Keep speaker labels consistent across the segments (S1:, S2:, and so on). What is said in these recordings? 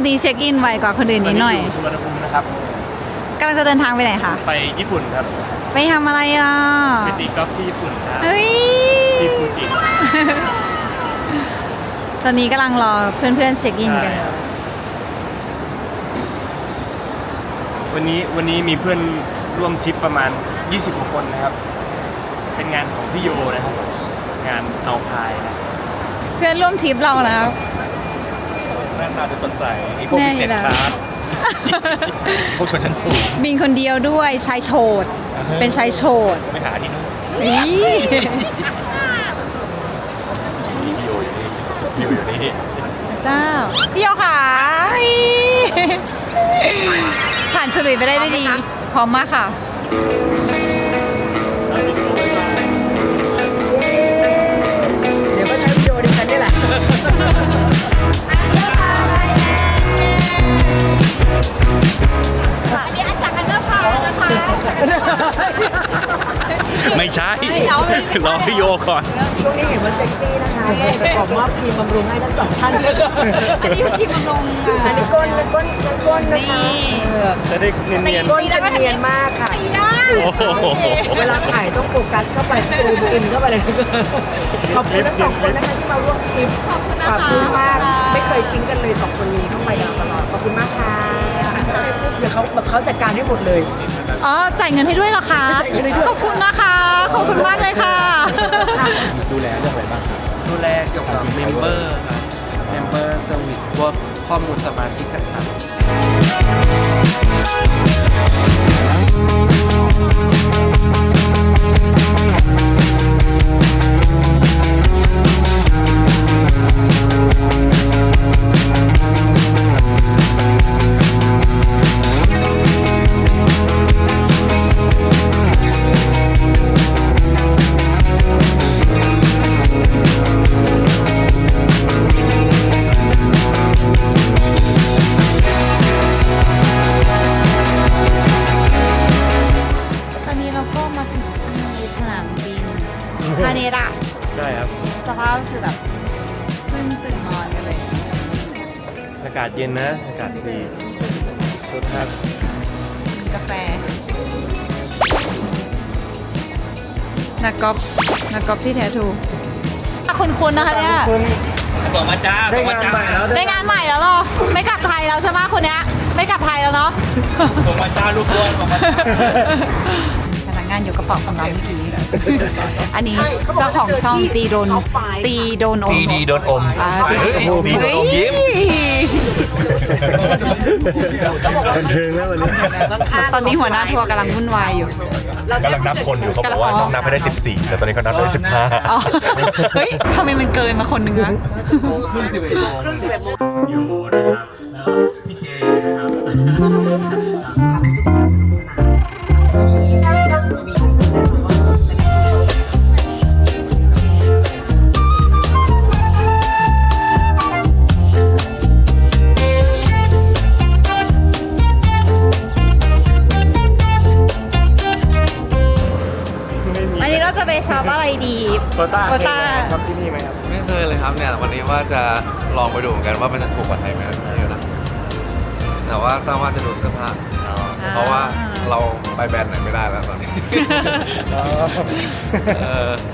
S1: อบนี้เช็คอินไวกว่าคนอื่นนิดหน่อย
S2: ตอยู่สุวรรณภูมินะครับ
S1: กำลังจะเดินทางไปไหนคะ
S2: ไปญี่ปุ่นครับ
S1: ไปทำอะไรอะ
S2: ไปตีกอล์ฟที่ญี่ปุ่นครับ
S1: เฮ้ย
S2: ที่ฟูจิ
S1: ตอนนี้กำลังรอเพื่อนๆเช็คอินกันอยู่
S2: วันนี้วันนี้มีเพื่อนร่วมทริปประมาณ 20กว่าคนนะครับ เป็นงานของพี่โยนะครับ งานเอาพายนะ
S1: เพื่อนร่วมทริปเราแล้ว
S2: หน้าตาดูสดใสไอ้พวก
S1: แน่
S2: บิส
S1: อยู่
S2: เนส
S1: แล้ว
S2: คลาสพวกชนชั้นสูง
S1: บินคนเดียวด้วยชายโฉด
S2: อ่าฮะ
S1: เป็นชายโฉด
S2: ไปหาที่นู่น
S1: อี
S2: มีพี่โยอยู่นี่พี่โยอยู่นี่
S1: เจ้าพี่โยขาอีผ่านฉลุยไปได้ด้วยดี พร้อมมากค่ะ
S3: เดี๋ยวก็ใช้วิดีโอเดียวกันนี่แหละ
S1: อันนี้อันจากอันเดอร์พานะคะ
S2: ไม่ใช่รอพี่โยก่อน
S3: ช่วงนี้เห็นว่าเซ็กซี่นะคะก็เลยไปขอมอบครีมบำรุงให้ทั้งสองท่านนะคะ
S1: อันนี้คือทีมบำรุง
S3: อันนี้ก้นก้นก้นก้นนะคะ
S1: นี่
S3: เออ
S2: จะได้เนียน
S3: ก้นจะเนียนมากค่ะ
S1: ได้
S2: ๆโอ้โห
S3: เวลาถ่ายต้องโฟกัสเข้าไปซูมอินเข้าไปเลยขอบคุณทั้งสองคนนะคะที่มาร่วมทริปขอบคุณมากไม่ เคยทิ้งกันเลยสองคนนี้เข้าไปตลอดขอบคุณมากค่ะเดี๋ยวเขาแบบเขาจัดการให้หมดเลย
S1: อ๋อจ่ายเงินให้ด้วยเหรอคะ
S3: จ่ายเงินให้ด้วย
S1: ขอบคุณนะคะ ขอบคุณมากเลยค่ะ
S2: ดูแลเรื่องอะไรบ้างครับ
S4: ดูแลเกี่ยวกับเมมเบอร์ครับเมมเบอร์เซอร์วิสพวกข้อมูลสมาชิกต่างๆ
S1: ตอนนี้เราก็มาถึงที่สนามบินฮาเนดะ
S2: ใช่ครับ
S1: สภาพคือแบบเพิ่งตื่นนอนกันเลย
S2: อากาศเย็นนะ อากาศดีรสชาติ
S1: กินกาแฟ นักกอล์ฟนักกอล์ฟที่แท้ถูกคุณคุณนะคะเนี่ย
S2: ส่งมาจ้าส่งมาจ้า
S1: ได้งานใหม่แล้วเหรอ ไม่กลับไทยแล้วใช่ไหมคนเนี้ย ไม่กลับไทยแล้วเนาะ
S2: ส่งมาจ้าลูกบอลส่งมาจ้า
S1: พนักงานอยู่กระเป๋าของเราเมื่อกี้ อันนี้เจ้าของช่องตีโดนตีโดนอม
S4: ตีดีโดนอม
S1: อ่าตี
S4: เฮ้ยตีโดนอมยิ้ม
S2: บันเทิงแล้ววันนี้
S1: ตอนนี้หัวหน้าทัวร์กำลังวุ่นวายอยู่
S5: กำลังนับคนอยู่เขาบอกว่าต้องนับให้ได้ 14 แต่ตอนนี้เขานับได้
S1: อ๋อ เฮ้ยทำไมมันเกินมาคนหนึ่งอะ
S3: ครึ่งสิบเอ็ดโมง
S2: อยู่นะครับแล้วพี่เจนะครับ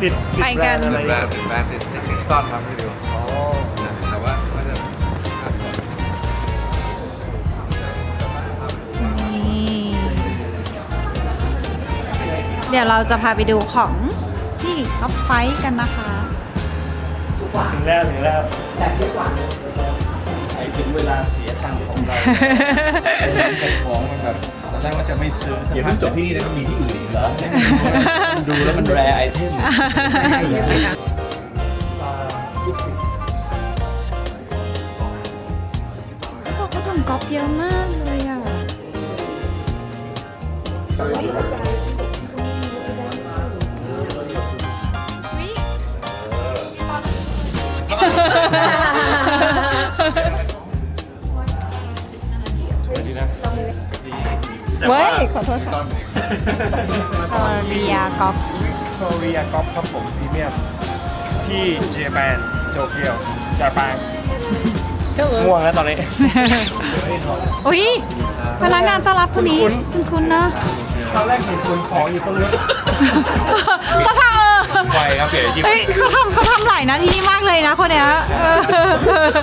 S2: ติ
S4: ดติดไป
S1: กัน
S2: แบรนด์อะไร
S4: แบรนด์ติดแบรนด์ติดติดติดซ่อนครับพี่ดิวแต่ว่าก็จะ
S1: นี่ เดี๋ยวเราจะพาไปดูของที่ท็อปไฟท์กันนะคะ
S2: ถึงแล้วถึงแล้ว ไอถึงเวลาเสียตังค์ของเราของมันแบบตอนแรกว่าจะไม่ซื้อ
S5: อย่าเพิ่งจบที่นี่นะครับมีที่อื่นอีกเหรอ
S2: ดูแล้วมันแรไอเทม
S1: เขาก็ทำก๊อปเยอะมากเลยอะ
S2: ส
S1: เว้ยขอโทษค่ะคอเรียก๊อป
S2: โคเรียกอล์ฟครับผมพรีเมียมที่เจแปนโตเกียวญี่ปุ่นง่วงแล้วตอนนี้
S1: อุ้ยพนักงานต้อนรับคนนี้คุณคุณนะ
S2: ตอนแรกเห็นคุณของอยู่ตรงนี้
S1: เขาทำเออ
S5: ไวครับเปลี่ยนอาชีพ
S1: เฮ้ยเขาทำเขาทำหลายหนาทีมากเลยนะคนเนี้ยเออ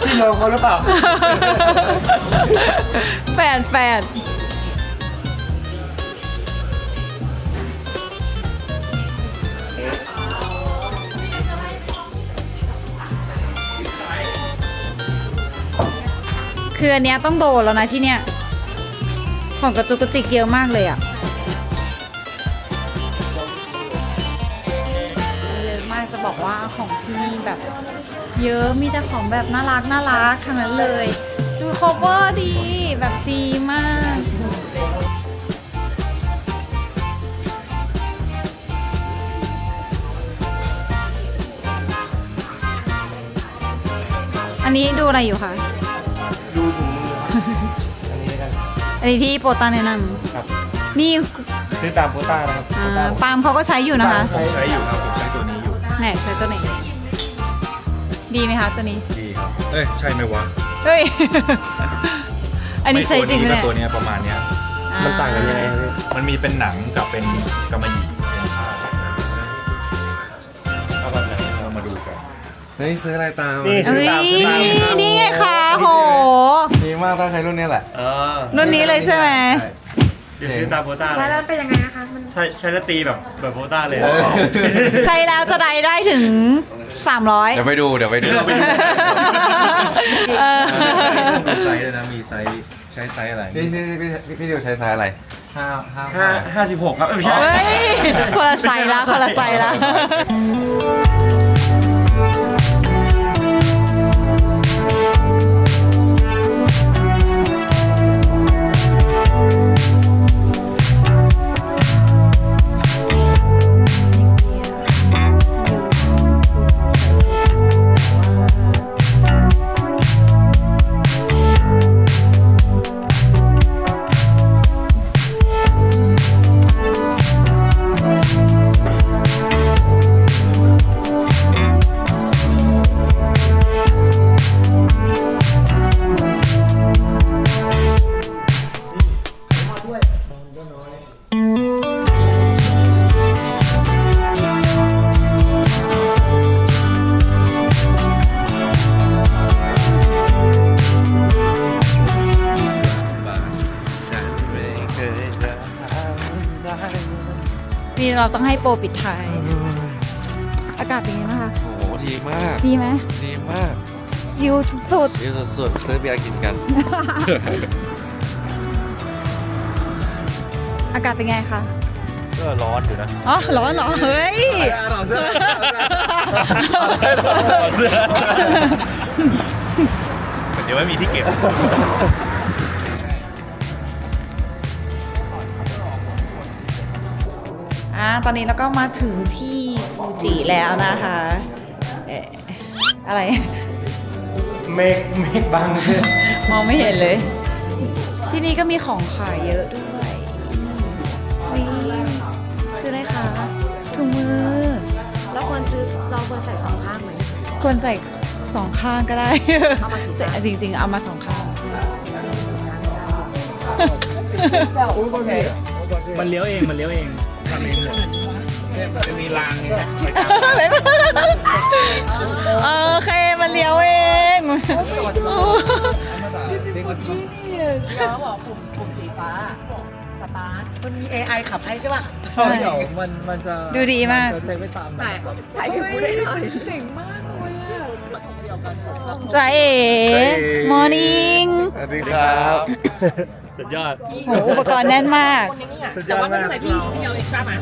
S2: พี่โมเขาหรือเปล่า
S1: แฟนแฟน คืออันเนี้ยต้องโดนแล้วนะที่เนี้ยของกระจุกกระจิกเยอะมากเลยอะเยอะมากจะบอกว่าของที่นี่แบบ เยอะมีแต่ของแบบน่ารักน่ารักทั้งนั้นเลย ดูคอเวอร์ดีแบบดีมากอันนี้ดูอะไรอยู่คะ
S2: ดูถุงมืออันนี้แล้วกัน
S1: อันนี้ที่โปรตาแนะน
S2: ครับำ
S1: นี่
S2: ซื้อตามโควต้านะครับ
S1: อ่า
S2: โควต้า
S1: ปาล์มเขาก็ใช้อยู่นะคะ
S2: ใช้
S5: ใช้อยู่ครับผมใช้ตัวนี้อยู่
S1: ไหนใช้ตัวไหน ดีไหมคะตัวนี้
S5: ดีครับเอ้ยใช่ไหมวะ
S1: เฮ้ย อันนี้ใช้จริง
S5: ไม่
S1: เลย
S5: ตัวนี้กับตัวเนี้ยประมาณเนี้ย
S2: มันต่างกันยังไง
S5: มันมีเป็นหนังกับเป็นกำมะหยี่
S4: ฮ้ยซื้ออะไรตาม
S2: นี่
S1: เอ้ยนี่ไงคะโห
S4: ดีมากต้องใช้รุ่นนี้แหละ
S2: เออ
S1: รุ่นนี้เลยใช่ไหม
S2: เดี๋ยวซื้อตามโควต้า
S3: ใช้แล้วเป็นยังไงนะคะ มัน
S2: ใช่ใช้แล้วตีแบบแบบโควต้าเลย
S4: เออ
S1: ใช้แล้วจะได้ได้ถึง 300
S4: เดี๋ยวไปดูเดี๋ยวไปดู
S1: เออ
S5: ต้องดูไซส์เลยนะ มีไซส์ใช้ไซส์อะไร
S4: พี่พี่พี่พี่พี่ดิวใช้ไซส์อะไรห้าห้า
S2: ห้าห้าสิบหกครับไม่ใช่
S1: เฮ้ยคนละไซส์ละคนละไซส์ละนี่ เราต้องให้โปรปิดท้าย อากาศเป็นไงบ้างคะ
S4: โอ้โหดีมาก
S1: ดีไหม
S4: ดีมาก
S1: ชิลสุด
S4: ดีสุดๆซื้อเบียร์กินกัน
S1: ๆอากาศเป็นไงคะ
S5: ก็ร้อนอยู่นะ
S1: อ๋อร้อนเหรอ เฮ้ย
S4: ถอดเสื้อ
S5: เสื้อเดี๋ยวไม่มีที่เก็บ
S1: ตอนนี้เราก็มาถึงที่ฟูจิแล้วนะคะเอ๊ะอะไร
S2: เมฆเมฆบัง
S1: มองไม่เห็นเลย ที่นี่ก็มีของขายเยอะด้วยนี่คืออะไรคะถุงมือ
S3: แล้วควรซื้อเราควรใส่สองข้างไหม
S1: ควรใส่สองข้างก็ได้
S3: เอามาถูก
S1: แต่จริงๆ เอามาสองข้าง
S3: เซลล์โอเค
S2: มันเลี้ยวเอง มันเลี้ยวเองทำ เองเลยเนี่ยมันจะมีรางเนี่ย
S1: โอเคมันเลี้ยวเอง
S3: แล้วบอกปุ่มปุ่มสีฟ้าสตาร์ทมันมี AI ขับให้ใช่ป่ะ
S1: ใช่
S2: มันมันจะ
S1: ดูดีมาก
S2: เซ็งไม่ตาม
S3: แต่ถ่ายให้กูได้หน่อยเจ๋งมากเลยอะ
S1: จ้าเอ๋ มอร์นิ่ง
S4: สวัสดีครับ
S2: สุดยอด
S1: โหอุปกรณ์แน่นมาก
S3: แต่ว่าไม่เป็นไรพี่พี่เอาเอ็กซ์ตร้ามา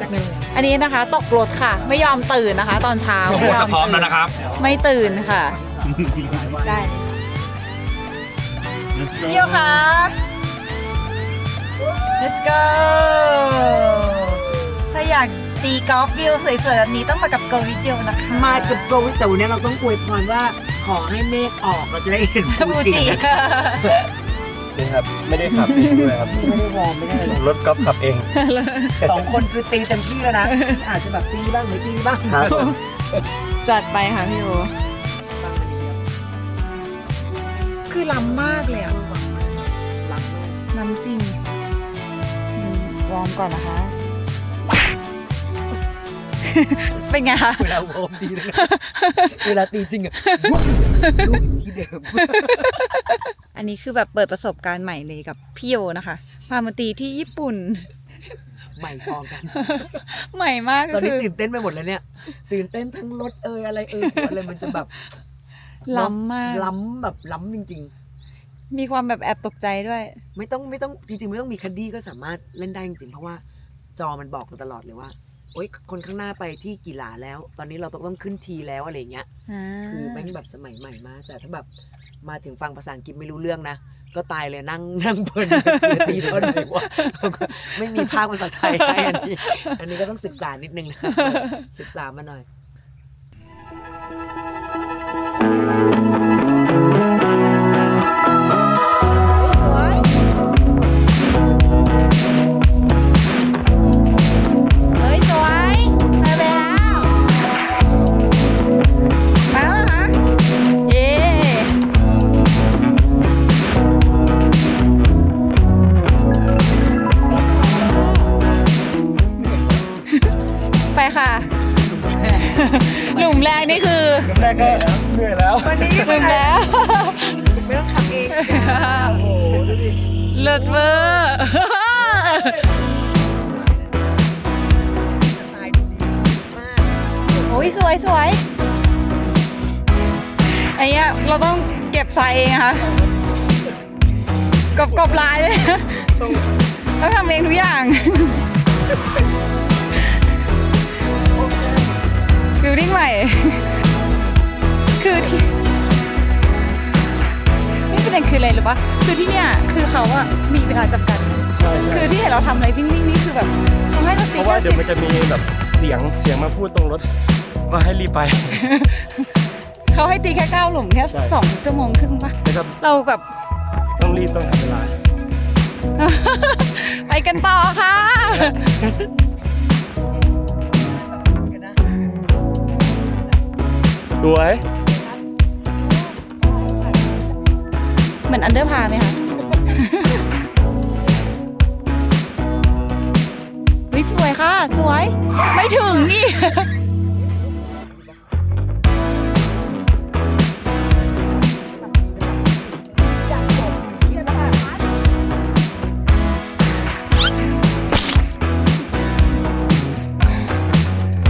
S3: จากหนึ่ง
S1: อันนี้นะคะตกรถค่ะ ไม่ยอมตื่นนะคะ ตอนเช้า
S5: ทุกคนจะพร้อมแล้วนะครับ
S1: ไม่ตื่นค่ะ ได้เที่ยวค่ะ let's go ถ้าอยากตีกอล์ฟวิวสวยๆแบบนี้ต้องมากับโกวิดเดียวนะคะ
S3: มากับโกวิแต่วันนี้เราต้องอวยพรว่าขอให้เมฆออกเราจะได้เห็น
S1: ฟู
S3: ฟู
S1: จิ
S3: จิ
S2: นี่ครับ ไม่ได้ขับเองด้วยครับ
S3: ไม่ได้วอร์มไม่ได้เลย
S2: รถก๊อฟขับเอง
S3: สองคนคือตีเต็มที่แล้วนะพี่อาจจะแบบตีบ้างไม่ตีบ้าง
S2: ครับ
S1: จัดไปค่ะพี่โอคือล้ำมากเลยอะ
S3: รักมาก
S1: ล้ำจริงอืมวอร์มก่อนนะคะ เป็นไงคะ
S3: เวลาวอร์มดีนะเวลาตีจริงอะลูกอยู่ที่เดิม
S1: อันนี้คือแบบเปิดประสบการณ์ใหม่เลยกับพี่โยนะคะพามาตีที่ญี่ปุ่น
S3: ใหม่พอกัน
S1: ใหม่มาก
S3: ต
S1: ก็
S3: อนนี้
S1: คือ
S3: ตื่นเต้นไปหมดเลยเนี่ย ตื่นเต้นทั้งรถเอยอะไรเอยหัวอะไรมันจะแบบ
S1: ล้ำมาก
S3: ล้ำแบบล้ำจริง
S1: มีความแบบแอบตกใจด้วย
S3: ๆ ไม่ต้องไม่ต้องจริงๆไม่ต้องมีคัดดี้ก็สามารถเล่นได้จริงๆเพราะว่าจอมันบอกเราตลอดเลยว่า โอ๊ยคนข้างหน้าไปที่กี่หลาแล้ว ตอนนี้เราต้องต้องขึ้นทีแล้วอะไรอย่างเงี้ยคือแม่งแบบสมัยใหม่มากแต่ถ้าแบบมาถึงฟังภาษาอังกฤษไม่รู้เรื่องนะก็ตายเลยนั่งนั่งเพลินตีต้นเลยวะไม่มีภาคภาษาไทยให้อันนี้ อันนี้ก็ต้องศึกษานิดนึงนะศึกษามาหน่อย
S1: แล้มแล้
S2: ว
S3: ไม่ต้องทำเอง
S1: โอ้โหดูดิเลิศเวอร์
S3: ตายดูดีมาก
S1: โอ้ยสวยสวยไอ้เนี้ยเราต้องเก็บไซส์เองนะคะกบกบลายเลยต้องทำเองทุกอย่างฟิลลิ่งใหม่ คือที่ นี่ประเด็นคืออะไรหรือปะคือที่เนี่ยคือเขาอะมีเวลาจำกัดคือที่เห็นเราทำอะไรวิ่งๆนี่คือแบบทำให้เรา
S2: เพ
S1: ตี
S2: ราะว่า
S1: แค่
S2: เดี๋ยว
S1: สิ
S2: มันจะมีแบบเสียงเสียงมาพูดตรงรถว่าให้รีบไป
S1: เขาให้ตีแค่เก้าหลุมแค่
S2: ใช่
S1: สองชั่วโมงครึ่งปะ
S2: นะครับ
S1: เราแบบ
S2: ต้องรีบต้องทำเวลา
S1: ไปกันต่อค่ะ
S2: สวย
S1: เหมือนอันเดอร์พาไหมคะเฮ้ยสวยค่ะ สวย ไม่ถึงนี่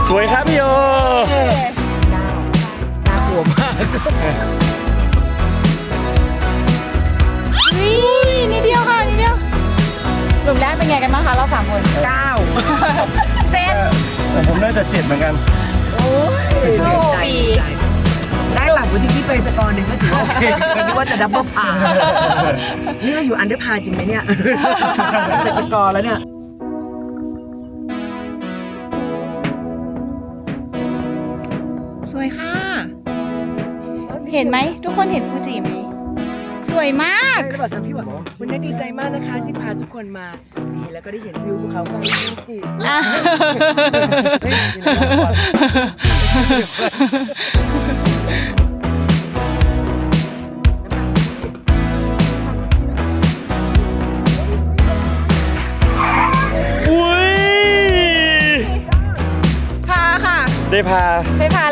S2: สวยครับพี่โย
S3: น่ากลัวมาก
S1: แต่
S2: ผมน่าจะเจ็ดเหมือนกัน
S3: โอ้ย
S1: โอ้
S3: ดีใจ
S1: ปี
S3: ดีใจได้หลังวันที่พี่ไปสกอร์หนึ่งก็ถือว่าโอเคนึกว่าจะดับเบิลพานี่เราอยู่อันเดอร์พาจริงไหมเนี่ยจะสกอร์แล้วเนี่ย
S1: สวยค่ะ เห็นไหม ทุกคนเห็นฟูจิไหมส วยมาก
S3: ใช่แล้วบอกทำพี่หวานวันนี้ดีใจมากนะคะที่พาทุกคนมาดีแล้วก็ได้เห็นวิวภูเขาไฟฟูจิ
S1: อะ
S3: เฮ้ยเดี๋ยวนะก่อน
S2: อุ้ย
S1: พาค่ะ
S2: ได้พา
S1: ไปพา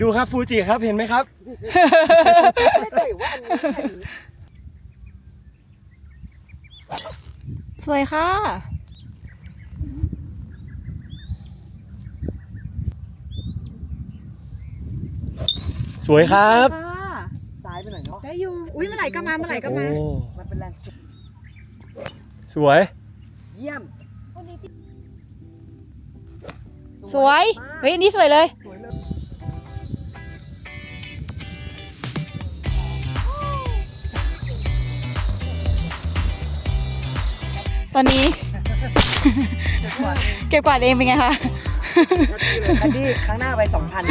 S1: ดู
S2: ครับฟูจิครับเห็นไหมครับ
S1: สวยค่ะ
S2: สวยครับ
S3: ซ้ายไปหน่อยเนาะ
S1: ได้อยู่ อุ้ยเมื่อไหร่ก็มาเมื่อไหร่ก็
S2: โอ้
S1: มา
S3: มันเป็นแรง
S2: สวย
S3: เยี่ยม
S1: สวย เฮ้ยอันนี้สวยเลย
S3: สวย
S1: ตอนนี้ เก็บกวาดเองเป็นไงคะ
S3: แคนดี้ครั้งหน้าไปสองพัน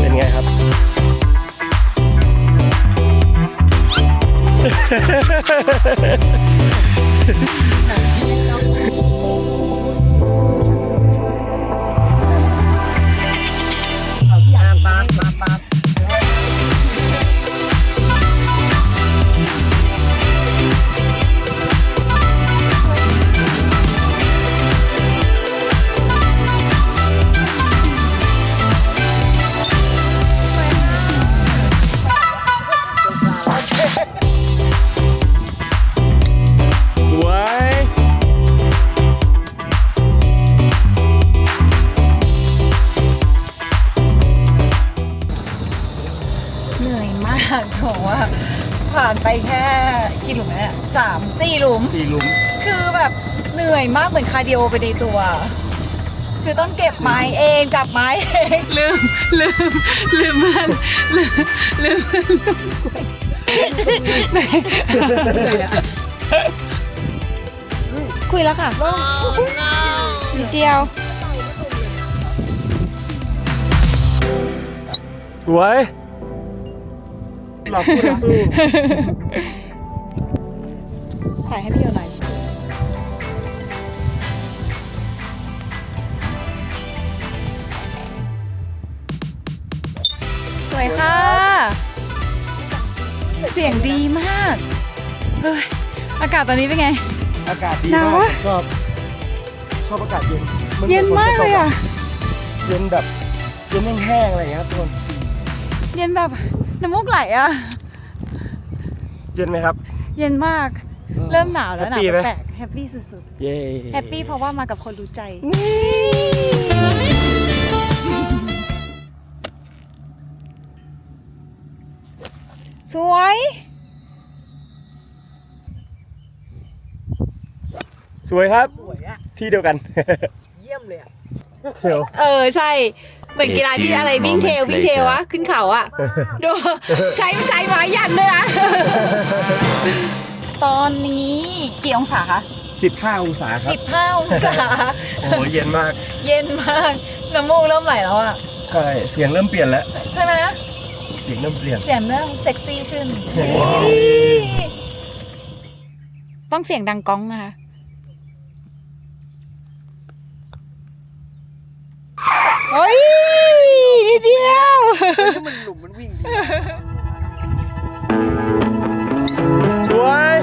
S2: เป็นไงครับ สา
S1: มสี่หลุม
S2: สี่หลุม
S1: คือแบบเหนื่อยมากเหมือนคาร์ดิโอไปในตัว คือต้องเก็บไม้เอง จับไม้เอง ลืม ลืม ลืมมันลืมลืมคุยแล้วค่ะนิดเดียว
S2: สวย หลอกคู่ต่อสู้
S1: สวยค่ะ เสียงดีมากเฮ้ยอากาศตอนนี้เป็นไง
S2: อากาศดี
S1: หนาว
S2: มาก
S1: อะ
S2: ชอบชอบอากาศเย็นน
S1: เย็นมากเลยอะ
S2: เย็นแบบเย็นแห้งๆอะไรอย่างเงี้ยครับทุกคน
S1: เย็นแบบน้ำมูกไหลอะ
S2: เย็นไหมครับ
S1: เย็นมาก เริ่มหนาวแล้วหนาว
S2: แฮปปี้ไหม
S1: แปลกๆแฮปปี้สุด
S2: เย้
S1: ๆ แฮปปี้เพราะว่ามากับคนรู้ใจ สวย
S2: สวยครับ
S3: สวยอะ
S2: ที่เดียวกัน
S3: เยี่ยมเลยอะ
S2: เที่ยว
S1: เออใช่เหมือนกีฬาที่อะไรวิ่งเทลวิ่งเทลวะ ขึ้นเขาอะดู ใช้ใช้ไม้ยันด้วยนะ ตอนนี้กี่องศาคะ
S2: 15 องศาครับ
S1: 15 องศา
S2: โอ้โหเย็นมาก
S1: เย็นมาก น้ำมูกเริ่มไหลแล้วอะ
S2: ใช่ เสียงเริ่มเปลี่ยนแล้ว
S1: ใช่ไหม
S2: เสียงเริ่มเปลี่ยน
S1: เสียงเริ่มเซ็กซี่ขึ้น
S2: ว้าว
S1: ต้องเสียงดังก้องนะคะเฮ้ยนิดเดียว
S3: มันหลุมมันวิ่งดี
S2: สวย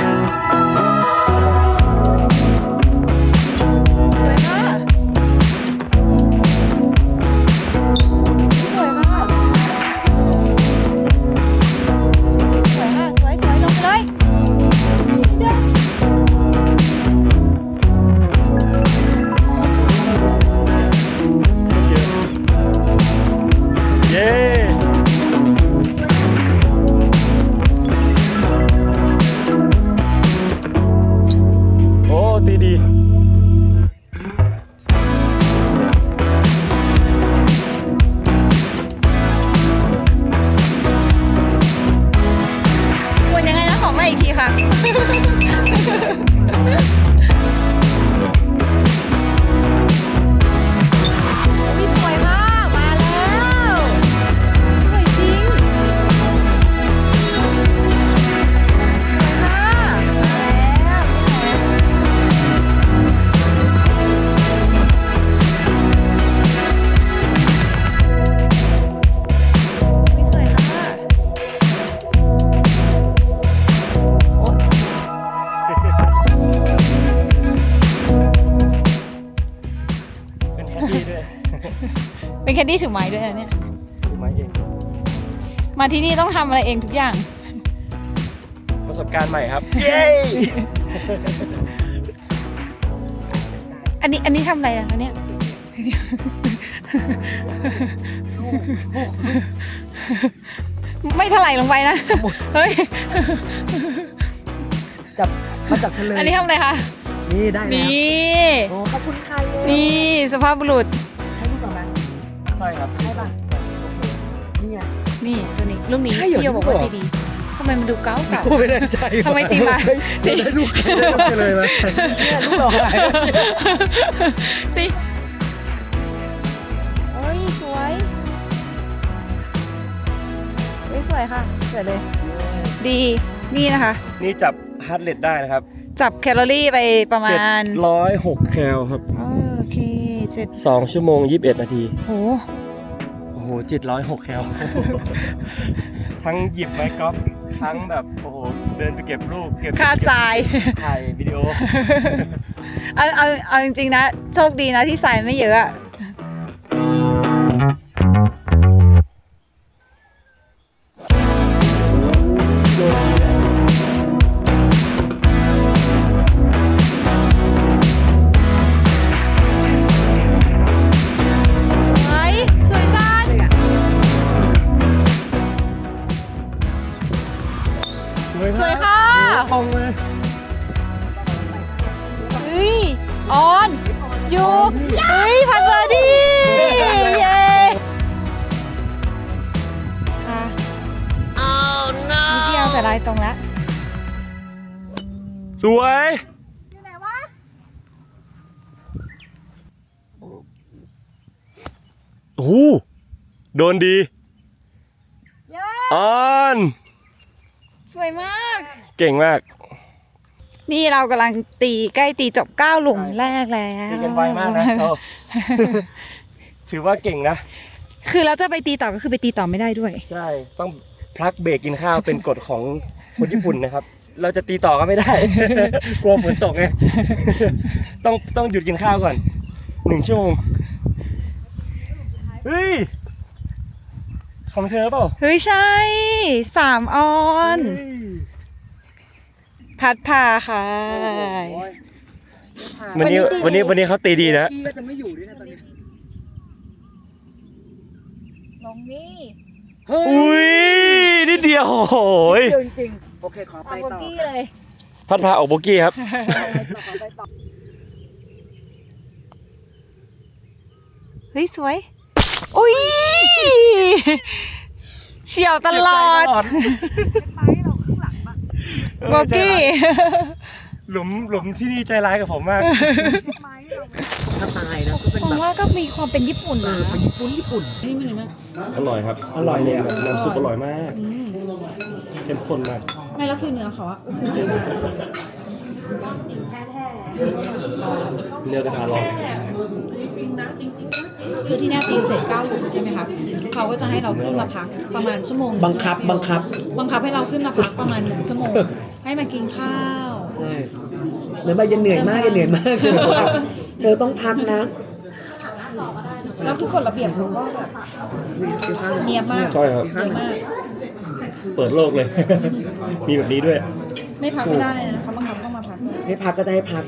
S1: ดดี้ถือไม้ด้วยนะเนี่ย
S2: ถูกไหมเอง
S1: มาที่นี่ต้องทำอะไรเองทุกอย่าง
S2: ประสบการณ์ใหม่ครับ เย้
S1: อันนี้อันนี้ทำอะไรนะคะเนี่ย ไม่ถลายลงไปนะ เฮ้ย
S3: จับมาจับทะเล
S1: อันนี้ทำอะไรคะ
S3: นี่ได้แล้ว
S1: นี่
S3: โอ้ขอบคุณค่ะเย้
S1: นี่สภาพบุรุษ
S3: ให้ลูกกับมัน
S2: ใช่ครับ
S3: ใช่ป่ะนี่ไง
S1: นี่ตัวนี้ลูกนี้
S3: ใช่เหรอ
S1: พี่โยบอกว่า
S3: นี่
S1: ดี
S3: เหรอ
S1: ดีทำไมไมมันดูเก่าเก่า
S3: ไม่ได้ใจ
S1: ทำไมตีมา ตี
S3: ได้ลูกเลยไหมเชื่อลูกหล่อไหน
S1: ตีโอ้ยสวยเฮ้ยสวยค่ะสวยเลย ดี นี่นะคะ
S2: นี่จับฮาร์ดเรทได้นะครับ
S1: จับแคลอรี่ไปประมาณ
S2: 706แคลครับ
S1: อ๋อโอเคเจ็ด
S2: 2ชั่วโมง21นาที
S1: โห
S2: โอ้โห706แคล ทั้งหยิบไม้กอล์ฟทั้งแบบโอ้โหเดินไปเก็บลูกเก็บ
S1: คาดทราย
S2: ถ่ายวิดีโอ
S1: เอาเอาเอาจริงๆนะ โชคดีนะที่ทรายไม่เยอะอะ
S2: ตรงเลย
S1: เฮ้ย ออนอยู่เฮ้ยพันเบอร์ดี้เย้ค่ะนิดเดียวแต่ลายตรงแล้ว
S2: สวย
S1: อยู่ไหนวะ
S2: โอ้โหโดนดี
S1: เย้
S2: ออน
S1: สวยมาก
S2: เก่งมาก
S1: นี่เรากำลังตีใกล้ตีจบเก้าหลุมแรกแล้ว
S2: ตีกันไวมากนะเราถือว่าเก่งนะ
S1: คือเราจะไปตีต่อก็คือไปตีต่อไม่ได้ด้วย
S2: ใช่ ต้องพลักเบรกกินข้าวเป็นกฎของคนญี่ปุ่นนะครับ เราจะตีต่อก็ไม่ได้ กลัวฝนตกไง ต้องต้องหยุดกินข้าวก่อนหนึ่งชั่วโมง เฮ้ยของเธอเปล่า
S1: เฮ้ยใช่ สามออน
S2: เฮ้ย
S1: พัดพาค่ะ
S2: วันนี้
S1: วั
S2: วัน
S1: นนี้
S2: นี้
S1: ตี
S2: วันนี้เขาตีดีนะ
S3: กี้ก็จะไม่อยู่ด้วยนะตอนนี้
S1: ลงนี่
S3: เฮ้ย
S2: อุ้ยนิดเดียวโอ้โหย
S3: เดียวจริงๆโอเคขอไป
S1: เอาโบ
S3: ต่อ
S1: กี้เลย
S2: พัดพาออกโบกี้ครับ
S3: ขอไปต่อ
S1: เฮ้ย สวย อุ้ยเฉียวตลอด โบกี้
S2: หลุมหลุมที่นี่ใจร้ายกับผมมาก
S3: ถ้าตายนะก็เป็น
S1: ผม
S3: แบบ
S1: ว่าก็มีความเป็นญี่ปุ่น
S3: เอ
S1: นะ
S3: อเป็นญี่ปุ่นญี่ปุ่นนี่มีไหม
S2: อร่อยครับ อร่อยเลยน้ำซุปอร่อยมากเข้มข้นมาก
S1: ไม่แล้วคือเนื้อเขาอะ
S2: เนื้อกระทะร้อน
S1: คือที่เนี่ยตีเสร็จเก้าหลุมใช่ไหมคะเขาก็จะให้เราขึ้นมาพักประมาณชั่วโมง
S3: บังคับบังคับ
S1: บังคับให้เราขึ้นมาพักประมาณหนึ่งชั่วโมง ให้มากินข้าว
S3: ใช่เหมือนว่าจะเหนื่อยมากจะเหนื่อยมากเธอบอกว่าเธอต้องพักนะ
S1: แล้วทุกคนระเบียบเขาก็แบบเนียบมาก
S2: ใช่ครับ
S1: เนียบมาก
S2: เปิดโลกเลย มีแบบนี้ด้วย
S1: ไม่พักไม่ได้นะเขาบังคับต้องมาพัก
S3: ให้พักก็จะให้พัก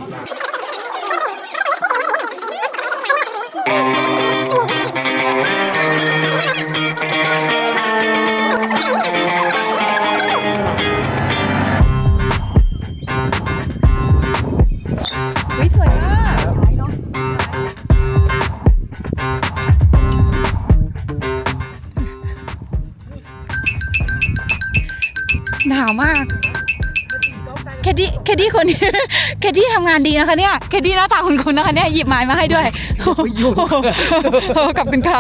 S1: หนาวมาก แคดดี้แคดดี้คนนี้ แคดดี้ทำงานดีนะคะเนี่ยแคดดี้หน้าตาคุณคุณนะคะเนี่ยหยิบไม้มาให้ด้วย
S3: ไม่ยุ่ง
S1: ขอบคุณค่ะ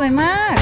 S1: วยมาก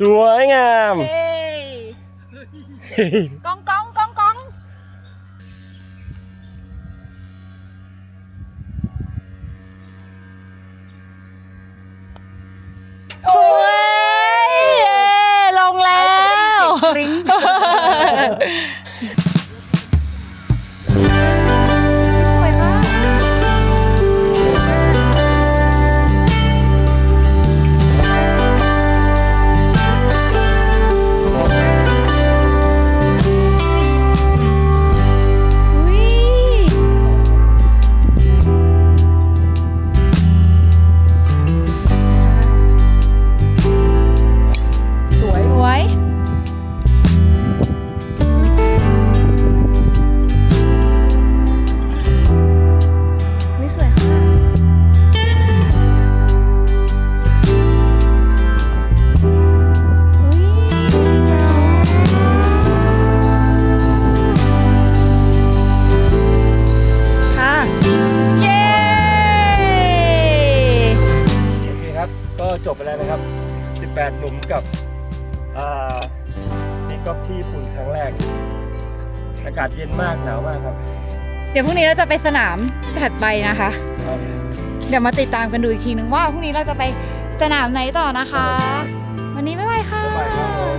S2: สวยงาม
S1: เฮ้ยกองกองกอง ดี๋ยวพรุ่งนี้เราจะไปสนามถัดไปนะคะ
S2: ครับ
S1: เดี๋ยวมาติดตามกันดูอีกทีนึงว่าพรุ่งนี้เราจะไปสนามไหนต่อนะคะ วันนี้บ๊ายบายค่ะ
S2: บ๊ายบายครับผม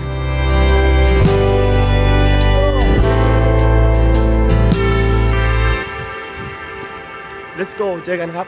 S2: Let's go เจอกันครับ